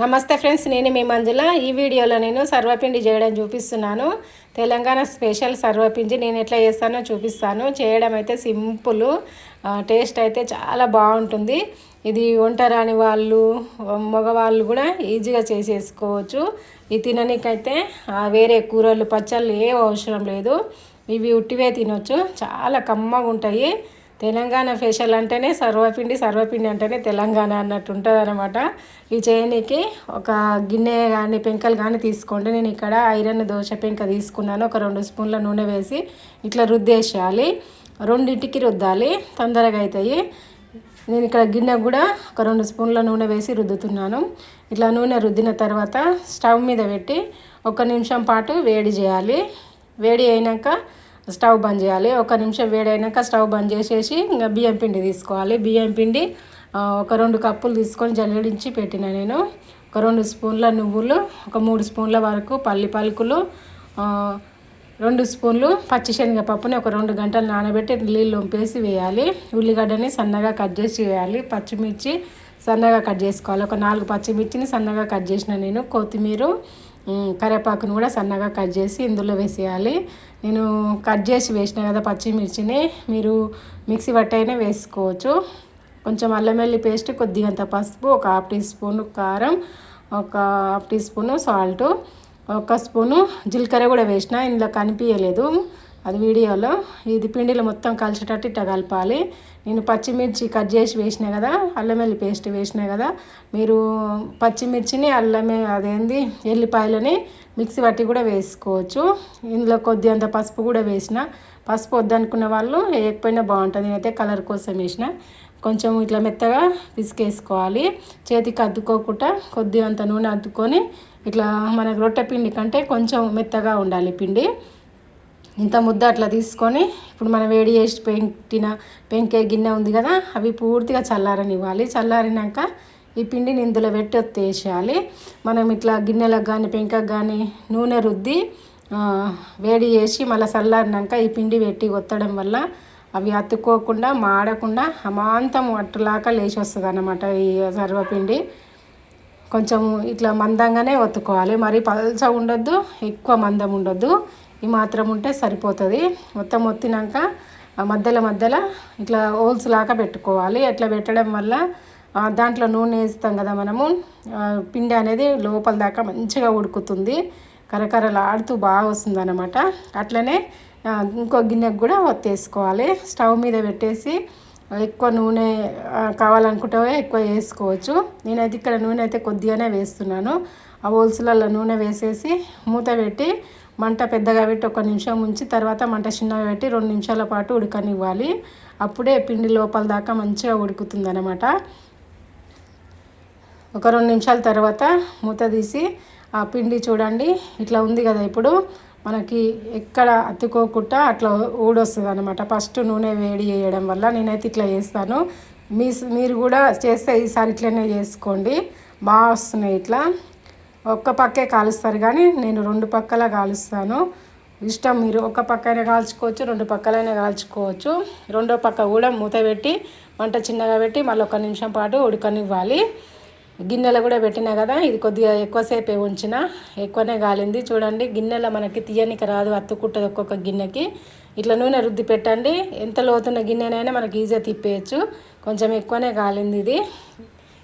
నమస్తే ఫ్రెండ్స్ నేను మీ మంజుల. ఈ వీడియోలో నేను సర్వపిండి చేయడం చూపిస్తున్నాను. తెలంగాణ స్పెషల్ సర్వపిండి నేను ఎట్లా చేస్తానో చూపిస్తాను. చేయడం అయితే సింపుల్ టేస్ట్ అయితే చాలా బాగుంటుంది. ఇది ఒంటరాని వాళ్ళు మగవాళ్ళు కూడా ఈజీగా చేసేసుకోవచ్చు. ఇది తిననీకైతే వేరే కూరలు పచ్చళ్ళు ఏ అవసరం లేదు. ఇవి ఉట్టివే తినొచ్చు. చాలా కమ్మగా ఉంటాయి. తెలంగాణ ఫేషియల్ అంటేనే సర్వపిండి సర్వపిండి అంటేనే తెలంగాణ అన్నట్టు ఉంటుంది అనమాట ఈ చేయనికి ఒక గిన్నె కానీ పెంకలు కానీ తీసుకోండి. నేను ఇక్కడ ఐరన్ దోశ పెంక తీసుకున్నాను. ఒక రెండు స్పూన్ల నూనె వేసి ఇట్లా రుద్దేసేయాలి. రెండింటికి రుద్దాలి. తొందరగా అవుతాయి నేను ఇక్కడ గిన్నె కూడా ఒక రెండు స్పూన్ల నూనె వేసి రుద్దుతున్నాను. ఇట్లా నూనె రుద్దిన తర్వాత స్టవ్ మీద పెట్టి ఒక నిమిషం పాటు వేడి చేయాలి. వేడి అయినాక స్టవ్ బంద్ చేయాలి. ఒక నిమిషం వేడైనాక స్టవ్ బంద్ చేసేసి ఇంకా బియ్యం పిండి తీసుకోవాలి. బియ్యం పిండి ఒక రెండు కప్పులు తీసుకొని జల్లడించి పెట్టిన నేను. ఒక రెండు స్పూన్ల నువ్వులు ఒక మూడు స్పూన్ల వరకు పల్లి పలుకులు రెండు స్పూన్లు పచ్చిశనగపప్పుని ఒక రెండు గంటలు నానబెట్టి నీళ్ళు వంపేసి వేయాలి. ఉల్లిగడ్డని సన్నగా కట్ చేసి వేయాలి. పచ్చిమిర్చి సన్నగా కట్ చేసుకోవాలి. ఒక నాలుగు పచ్చిమిర్చిని సన్నగా కట్ చేసిన నేను కొత్తిమీర కరివేపాకును కూడా సన్నగా కట్ చేసి ఇందులో వేసేయాలి. నేను కట్ చేసి వేసిన కదా పచ్చిమిర్చిని మీరు మిక్సీ పట్టైనా వేసుకోవచ్చు. కొంచెం అల్లం వెల్లి పేస్ట్ కొద్దిగంత పసుపు ఒక హాఫ్ టీ స్పూన్ కారం ఒక హాఫ్ టీ స్పూను సాల్ట్ ఒక స్పూను జీలకర్ర కూడా వేసిన ఇందులో కనిపించలేదు అది వీడియోలో ఇది పిండిలో మొత్తం కలిసేటట్టు ఇట్లా కలపాలి. నేను పచ్చిమిర్చి కట్ చేసి వేసిన కదా అల్లం వెల్లి పేస్ట్ వేసిన కదా మీరు పచ్చిమిర్చిని అల్లమే అదేంది ఎల్లిపాయలని మిక్సీ పట్టి కూడా వేసుకోవచ్చు. ఇందులో కొద్ది అంత పసుపు కూడా వేసిన. పసుపు వద్దనుకున్న వాళ్ళు వేయకపోయినా బాగుంటుంది. నేనైతే కలర్ కోసం వేసిన. కొంచెం ఇట్లా మెత్తగా పిసికేసుకోవాలి. చేతికి అద్దుకోకుండా కొద్ది అంత నూనె అద్దుకొని ఇట్లా మనకు రొట్టె పిండి కంటే కొంచెం మెత్తగా ఉండాలి పిండి. ఇంత ముద్ద అట్లా తీసుకొని ఇప్పుడు మనం వేడి చేసి పెంకిన పెంకే గిన్నె ఉంది కదా అవి పూర్తిగా చల్లారనివ్వాలి. చల్లారినాక ఈ పిండిని ఇందులో పెట్టి ఒత్తేసేయాలి. మనం ఇట్లా గిన్నెలకు కానీ పెంకకు కానీ నూనె రుద్ది వేడి చేసి మళ్ళీ చల్లారినాక ఈ పిండి పెట్టి ఒత్తడం వల్ల అవి అతుక్కోకుండా మాడకుండా అమాంతం అట్టులాగా లేచి వస్తుంది అన్నమాట ఈ సర్వపిండి. కొంచెం ఇట్లా మందంగానే ఒత్తుకోవాలి. మరి పల్చ ఉండొద్దు ఎక్కువ మందం ఉండొద్దు. ఈ మాత్రం ఉంటే సరిపోతుంది. మొత్తం ఒత్తినాక మధ్యలో మధ్యలో ఇట్లా హోల్స్ లాగా పెట్టుకోవాలి. అట్లా పెట్టడం వల్ల దాంట్లో నూనె వేస్తాం కదా మనము పిండి అనేది లోపల దాకా మంచిగా ఉడుకుతుంది. కరకరలాడుతూ బాగా వస్తుంది అనమాట అట్లనే ఇంకో గిన్నెకు కూడా ఒత్తేసుకోవాలి. స్టవ్ మీద పెట్టేసి ఎక్కువ నూనె కావాలనుకుంటే ఎక్కువ వేసుకోవచ్చు. నేనైతే ఇక్కడ నూనె అయితే కొద్దిగానే వేస్తున్నాను. ఆ హోల్స్లలో నూనె వేసేసి మూత పెట్టి మంట పెద్దగా పెట్టి ఒక నిమిషం ఉంచి తర్వాత మంట చిన్నగా పెట్టి రెండు నిమిషాల పాటు ఉడకనివ్వాలి. అప్పుడే పిండి లోపల దాకా మంచిగా ఉడుకుతుంది అనమాట ఒక రెండు నిమిషాల తర్వాత మూత తీసి ఆ పిండి చూడండి ఇట్లా ఉంది కదా ఇప్పుడు. మనకి ఎక్కడ అతుక్కోకుండా అట్లా ఊడొస్తుంది అనమాట ఫస్ట్ నూనె వేడి చేయడం వల్ల నేనైతే ఇట్లా చేస్తాను. మీ మీరు కూడా చేస్తే ఈసారి ఇట్లనే చేసుకోండి. బాగా వస్తున్నాయి ఇట్లా. ఒక్క పక్కే కాలుస్తారు కానీ నేను రెండు పక్కల కాలుస్తాను. ఇష్టం మీరు ఒక పక్కనే కాల్చుకోవచ్చు రెండు పక్కలైనా కాల్చుకోవచ్చు. రెండో పక్క కూడా మూత పెట్టి మంట చిన్నగా పెట్టి మళ్ళీ ఒక నిమిషం పాటు ఉడకనివ్వాలి. గిన్నెలో కూడా పెట్టినా కదా ఇది కొద్దిగా ఎక్కువసేపే ఉంచిన. ఎక్కువనే కాలింది. చూడండి గిన్నెలో మనకి తీయనికి రాదు అత్తుకుంటుంది ఒక్కొక్క గిన్నెకి. ఇట్లా నూనె రుద్ది పెట్టండి. ఎంత లోతున్న గిన్నెనైనా మనకి ఈజీగా తిప్పేయచ్చు. కొంచెం ఎక్కువనే కాలింది ఇది.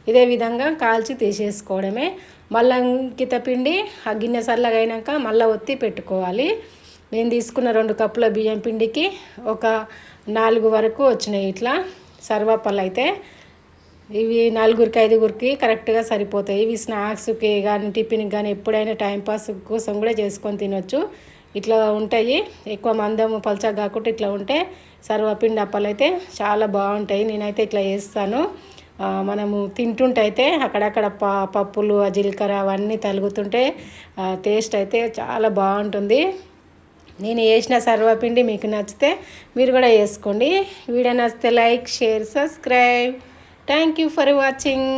ఇదే విధంగా కాల్చి తీసేసుకోవడమే. మళ్ళీ ఇంకిత పిండి ఆ గిన్నె చల్లగా మళ్ళీ ఒత్తి పెట్టుకోవాలి. నేను తీసుకున్న రెండు కప్పుల బియ్యం పిండికి ఒక నాలుగు వరకు వచ్చినాయి ఇట్లా. సర్వపళ్ళు అయితే ఇవి నలుగురికి ఐదుగురికి కరెక్ట్గా సరిపోతాయి. ఇవి స్నాక్స్కి కానీ టిఫిన్కి కానీ ఎప్పుడైనా టైంపాస్ కోసం కూడా చేసుకొని తినొచ్చు. ఇట్లా ఉంటాయి. ఎక్కువ మందం పలచగా కాకుండా ఇట్లా ఉంటే సర్వపిండి అప్పలు అయితే చాలా బాగుంటాయి. నేనైతే ఇట్లా చేస్తాను. మనము తింటుంటే అయితే అక్కడక్కడ ప పప్పులు జీలకర్ర అవన్నీ తలుగుతుంటే టేస్ట్ అయితే చాలా బాగుంటుంది. నేను వేసిన సర్వపిండి మీకు నచ్చితే మీరు కూడా వేసుకోండి. వీడియో నచ్చితే like share subscribe. Thank you for watching